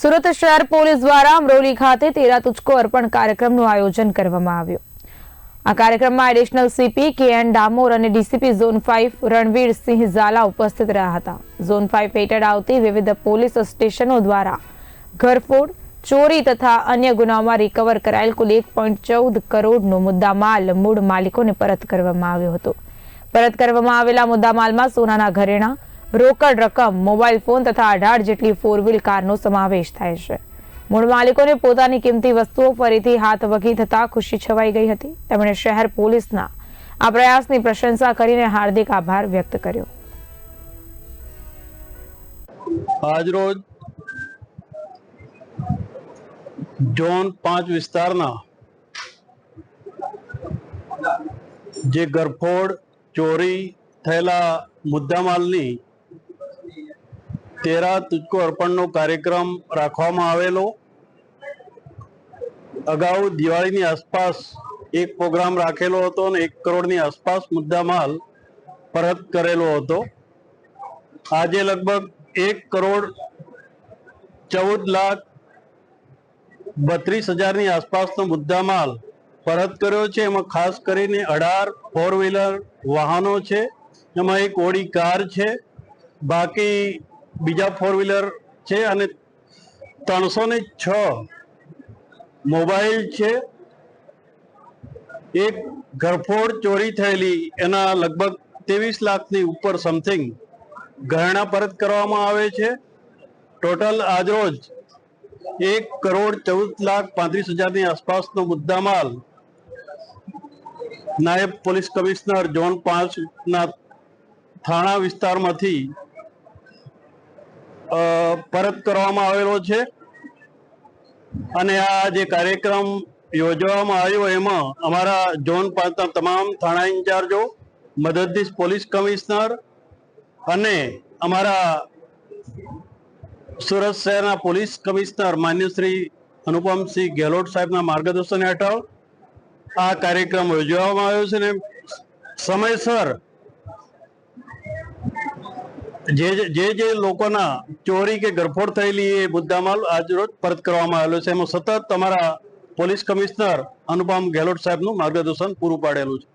સુરત શહેર પોલીસ દ્વારા અમરોલી ખાતે તેરા તુચકો અર્પણ કાર્યક્રમનું આયોજન કરવામાં આવ્યું. આ કાર્યક્રમમાં additional CP K N Damor અને DCP zone five Ranvir Jhala ઉપસ્થિત રહ્યા હતા. ઝોન ફાઇવ હેઠળ આવતી વિવિધ પોલીસ સ્ટેશનો દ્વારા ઘરફોડ, ચોરી તથા અન્ય ગુનાઓમાં રિકવર કરાયેલ કુલ એક પોઈન્ટ ચૌદ કરોડનો મુદ્દામાલ મૂળ માલિકોને પરત કરવામાં આવ્યો હતો. પરત કરવામાં આવેલા મુદ્દામાલમાં સોનાના ઘરેણાં રોકડ રકમ, મોબાઈલ ફોન તથા અઢાર જેટલી ફોર વ્હીલ કારનો સમાવેશ થાય છે. મૂળ માલિકોને પોતાની કિંમતી વસ્તુઓ ફરીથી હાથ વગી થતા ખુશી છવાઈ ગઈ હતી. તેમણે શહેર પોલીસના આ પ્રયાસની પ્રશંસા કરીને હાર્દિક આભાર વ્યક્ત કર્યો. આજરોજ ઝોન પાંચ વિસ્તારના જે ગરફોડ, ચોરી થયેલા મુદ્દામાલની તેરા તુચકો અર્પણનો કાર્યક્રમ રાખવામાં આવેલો. અગાઉ દિવાળીની આસપાસ એક પ્રોગ્રામ રાખેલો હતો અને એક કરોડની આસપાસ મુદ્દામાલ પરત કરેલો હતો. આજે લગભગ એક કરોડ ચૌદ લાખ બત્રીસ હજારની આસપાસનો મુદ્દામાલ પરત કર્યો છે. એમાં ખાસ કરીને અઢાર ફોર વ્હીલર વાહનો છે. એમાં એક ઓડી કાર છે. બાકી બીજા ફોર વ્હીલર છે અને ત્રણસો ને છ મોબાઈલ છે. એક ઘરફોડ ચોરી થયેલી, એના લગભગ ત્રેવીસ લાખની ઉપર સમથિંગ ઘરેણા પરત કરવામાં આવે છે. ટોટલ આજરોજ એક કરોડ ચૌદ લાખ પાંત્રીસ હજારની આસપાસનો મુદ્દામાલ નાયબ પોલીસ કમિશનર ઝોન પાંચના થાણા વિસ્તારમાંથી પરત કરવામાં આવેલો છે. અને આ જે કાર્યક્રમ યોજવામાં આવ્યો એમાં અમારા ઝોન પાંચના તમામ થાણા ઇન્ચાર્જો, મદદનીશ પોલીસ કમિશનર અને અમારા સુરત શહેરના પોલીસ કમિશનર માન્ય શ્રી અનુપમસિંહ ગેહલોત સાહેબના માર્ગદર્શન હેઠળ આ કાર્યક્રમ યોજવામાં આવ્યો છે ને સમયસર જે જે જે લોકોના ચોરી કે ગરફોડ થયેલી એ મુદ્દામાલ આજરોજ પરત કરવામાં આવેલો છે. એમાં સતત તમારા પોલીસ કમિશનર અનુપમ ગેહલોત સાહેબનું માર્ગદર્શન પૂરું પાડેલું છે.